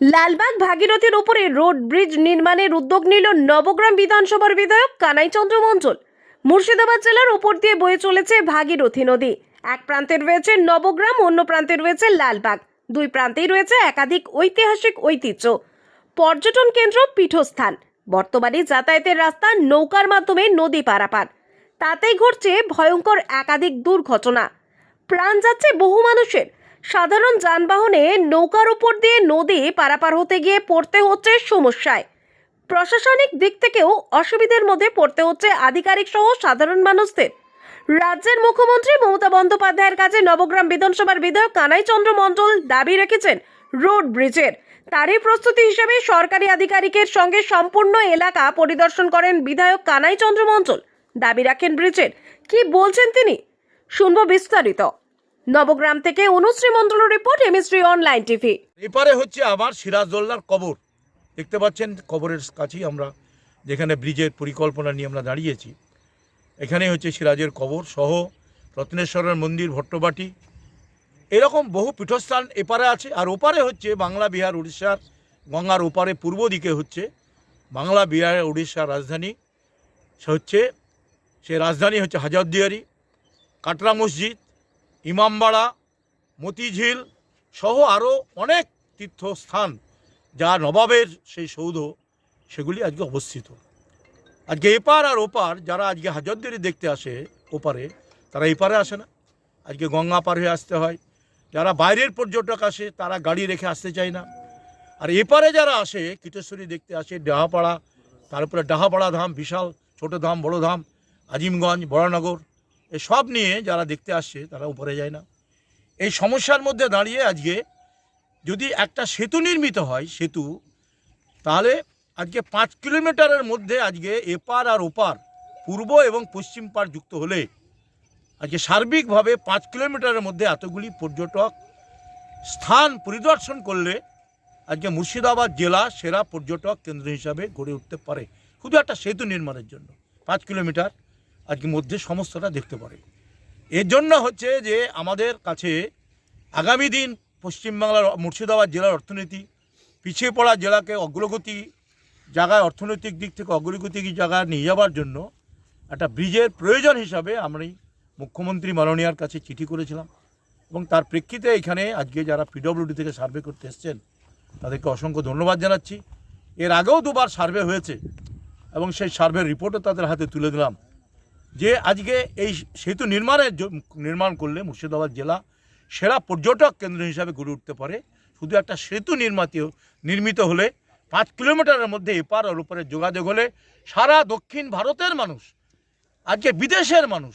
লালবাগ ভাগীরথীর উপরে road bridge নির্মাণের উদ্যোগ নিল নবগ্রাম বিধানসভার বিধায়ক কানাইচন্দ্র মঞ্জল মুর্শিদাবাদ জেলার উপর দিয়ে বয়ে চলেছে ভাগীরথী নদী। এক প্রান্তে রয়েছে নবগ্রাম, অন্য প্রান্তে রয়েছে লালবাগ। দুই প্রান্তেই রয়েছে একাধিক ঐতিহাসিক ঐতিহ্য। পর্যটন কেন্দ্র, পীঠস্থান। বর্তমানে যাতায়াতের রাস্তা নৌকার মাধ্যমে নদী পারাপার। তাতেই ঘটছে ভয়ঙ্কর একাধিক দুর্ঘটনা। প্রাণ যাচ্ছে বহু মানুষের। সাধারণ যানবাহনে নৌকার উপর দিয়ে নদী পারাপার হতে গিয়ে পড়তে হচ্ছে সমস্যায়। প্রশাসনিক দিক থেকেও অসুবিধার মধ্যে পড়তে হচ্ছে আধিকারিক সহ সাধারণ মানুষদের। রাজ্যের মুখ্যমন্ত্রী মমতা বন্দ্যোপাধ্যায়ের কাছে নবগ্রাম বিধানসভার বিধায়ক কানাই চন্দ্র মণ্ডল দাবি রেখেছেন রোড ব্রিজের। তারই প্রস্তুতি হিসেবে সরকারি আধিকারিকের সঙ্গে সম্পূর্ণ এলাকা পরিদর্শন করেন বিধায়ক কানাই চন্দ্র মণ্ডল। দাবি রাখেন ব্রিজের। কি বলছেন তিনি? শুনব বিস্তারিত। নবগ্রাম থেকে অনুশ্রী মন্ডল রিপোর্ট এমএসট্রি অনলাইন টিভি। এপারে হচ্ছে আমার সিরাজদোল্লার কবর। দেখতে পাচ্ছেন কবরের কাছেই আমরা যেখানে ব্রিজের পরিকল্পনা নিয়ে আমরা দাঁড়িয়েছি। এখানে হচ্ছে সিরাজের কবর সহ রত্নেশ্বরের মন্দির, ভট্টবাটি। এরকম বহু পীঠস্থান এপারে আছে। আর ওপারে হচ্ছে বাংলা, বিহার, উড়িষ্যার গঙ্গার ওপারে পূর্ব দিকে হচ্ছে বাংলা, বিহার, উড়িষ্যার রাজধানী। সে হচ্ছে, সে রাজধানী হচ্ছে হাজারদিয়ারি, কাটরা মসজিদ ইমামবাড়া মতিঝিল সহ আরও অনেক তীর্থস্থান যা নবাবের সেই সৌধ, সেগুলি আজকে অবস্থিত। আজকে এপার আর ওপার যারা আজকে হাজরদেরি দেখতে আসে, ওপারে, তারা এপারে আসে না। আজকে গঙ্গা পার হয়ে আসতে হয়। যারা বাইরের পর্যটক আসে, তারা গাড়ি রেখে আসতে চায় না। আর এপারে যারা আসে, কীটেশ্বরী দেখতে আসে, ডাহাপাড়া তারপরে ডাহাপাড়া ধাম, বিশাল ছোট ধাম, বড় ধাম, আজিমগঞ্জ, বড়নগর এসব নিয়ে যারা দেখতে আসছে, তারা উপরে যায় না। এই সমস্যার মধ্যে দাঁড়িয়ে আজকে যদি একটা সেতু নির্মিত হয়, সেতু, তাহলে আজকে পাঁচ কিলোমিটারের মধ্যে আজকে এপার আর ওপার, পূর্ব এবং পশ্চিম পার যুক্ত হলে আজকে সার্বিকভাবে পাঁচ কিলোমিটারের মধ্যে এতগুলি পর্যটক স্থান পরিদর্শন করলে আজকে মুর্শিদাবাদ জেলা সেরা পর্যটক কেন্দ্র হিসাবে গড়ে উঠতে পারে। শুধু একটা সেতু নির্মাণের জন্য, পাঁচ কিলোমিটার। আজকে মধ্যে সমস্তটা দেখতে পারে। এর জন্য হচ্ছে যে আমাদের কাছে আগামী দিন পশ্চিমবাংলার মুর্শিদাবাদ জেলার অর্থনীতি, পিছিয়ে পড়া জেলাকে অগ্রগতি জায়গায় অর্থনৈতিক দিক থেকে অগ্রগতি জায়গায় নিয়ে যাওয়ার জন্য একটা ব্রিজের প্রয়োজন হিসাবে আমি মুখ্যমন্ত্রী মাননীয়ার কাছে চিঠি করেছিলাম এবং তার প্রেক্ষিতে এখানে আজকে যারা পিডব্লিউডি থেকে সার্ভে করতে এসছেন, তাদেরকে অসংখ্য ধন্যবাদ জানাচ্ছি। এর আগেও দুবার সার্ভে হয়েছে এবং সেই সার্ভের রিপোর্টও তাদের হাতে তুলে দিলাম। যে আজকে এই সেতু নির্মাণের নির্মাণ করলে মুর্শিদাবাদ জেলা সেরা পর্যটক কেন্দ্র হিসাবে গড়ে উঠতে পারে। শুধু একটা সেতু নির্মিত নির্মিত হলে পাঁচ কিলোমিটারের মধ্যে এপার আর ওপারে যোগাযোগ হলে সারা দক্ষিণ ভারতের মানুষ, আজকে বিদেশের মানুষ,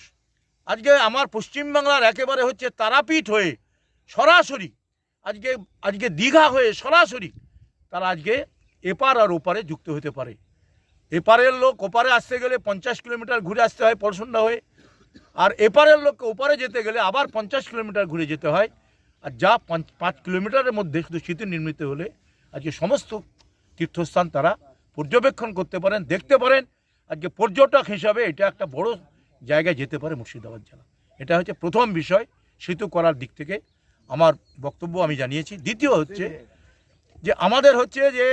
আজকে আমার পশ্চিমবাংলার একেবারে হচ্ছে তারাপীঠ হয়ে সরাসরি, আজকে আজকে দীঘা হয়ে সরাসরি তারা আজকে এপার আর ওপারে যুক্ত হতে পারে। এপারের লোক ওপারে আসতে গেলে পঞ্চাশ কিলোমিটার ঘুরে আসতে হয় পড়শোনা হয়ে। আর এপারের লোককে ওপারে যেতে গেলে আবার পঞ্চাশ কিলোমিটার ঘুরে যেতে হয়। আর যা পাঁচ কিলোমিটারের মধ্যে শুধু স্মৃতি নির্মিত হলে আজকে সমস্ত তীর্থস্থান তারা পর্যবেক্ষণ করতে পারেন, দেখতে পারেন। আজকে পর্যটক হিসাবে এটা একটা বড় জায়গায় যেতে পারে মুর্শিদাবাদ জেলা। এটা হচ্ছে প্রথম বিষয় সেতু করার দিক থেকে। আমার বক্তব্য আমি জানিয়েছি। দ্বিতীয় হচ্ছে যে আমাদের হচ্ছে যে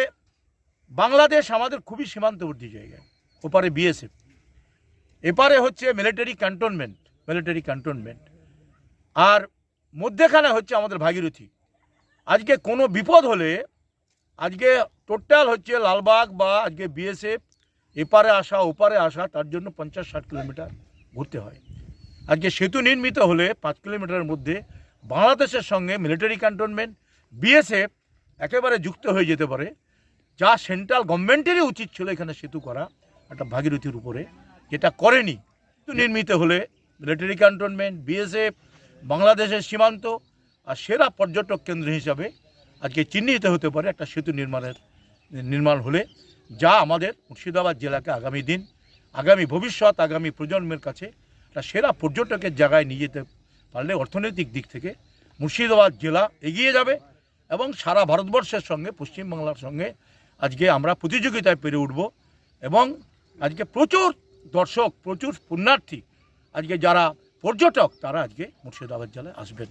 বাংলাদেশ আমাদের খুবই সীমান্তবর্তী জায়গায় ওপারে বিএসএফ এপারে হচ্ছে মিলিটারি ক্যান্টনমেন্ট মিলিটারি ক্যান্টনমেন্ট আর মধ্যেখানে হচ্ছে আমাদের ভাগীরথী। আজকে কোনো বিপদ হলে আজকে টোটাল হচ্ছে লালবাগ বা আজকে বিএসএফ এপারে আসা, ওপারে আসা, তার জন্য পঞ্চাশ ষাট কিলোমিটার ঘুরতে হয়। আজকে সেতু নির্মিত হলে পাঁচ কিলোমিটারের মধ্যে বাংলাদেশের সঙ্গে মিলিটারি ক্যান্টনমেন্ট বিএসএফ একেবারে যুক্ত হয়ে যেতে পারে। যা সেন্ট্রাল গভর্নমেন্টেরই উচিত ছিল এখানে সেতু করা, একটা ভাগীরথীর উপরে, যেটা করেনি। নির্মিত হলে মিলিটারি ক্যান্টনমেন্ট বিএসএফ বাংলাদেশের সীমান্ত আর সেরা পর্যটক কেন্দ্র হিসাবে আজকে চিহ্নিত হতে পারে একটা সেতু নির্মাণের, নির্মাণ হলে, যা আমাদের মুর্শিদাবাদ জেলাকে আগামী দিন, আগামী ভবিষ্যৎ, আগামী প্রজন্মের কাছে একটা সেরা পর্যটকের জায়গায় নিয়ে যেতে পারলে অর্থনৈতিক দিক থেকে মুর্শিদাবাদ জেলা এগিয়ে যাবে এবং সারা ভারতবর্ষের সঙ্গে, পশ্চিমবাংলার সঙ্গে আজকে আমরা প্রতিযোগিতায় পেরে উঠব এবং আজকে প্রচুর দর্শক, প্রচুর পুণ্যার্থী, আজকে যারা পর্যটক, তারা আজকে মুর্শিদাবাদ জেলায় আসবেন।